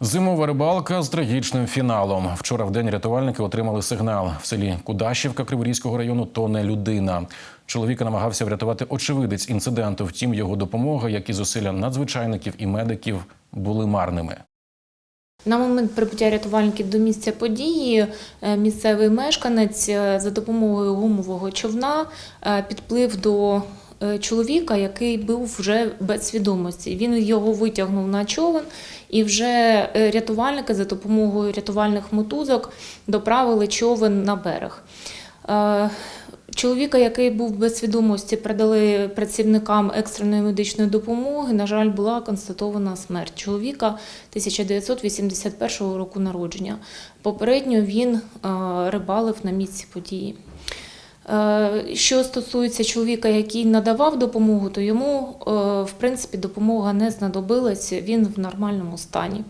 Зимова рибалка з трагічним фіналом. Вчора в день рятувальники отримали сигнал. В селі Кудашівка Криворізького району тоне людина. Чоловіка намагався врятувати очевидець інциденту. Втім, його допомога, як і зусилля надзвичайників і медиків, були марними. На момент прибуття рятувальників до місця події е, місцевий мешканець е, за допомогою гумового човна е, підплив до чоловіка, який був вже без свідомості. Він його витягнув на човен, і вже е, рятувальники за допомогою рятувальних мотузок доправили човен на берег. Е, Чоловіка, який був без свідомості, передали працівникам екстреної медичної допомоги. На жаль, була констатована смерть чоловіка 1981 року народження. Попередньо він е, рибалив на місці події. Е, Що стосується чоловіка, який надавав допомогу, то йому, е, в принципі, допомога не знадобилась. Він в нормальному стані.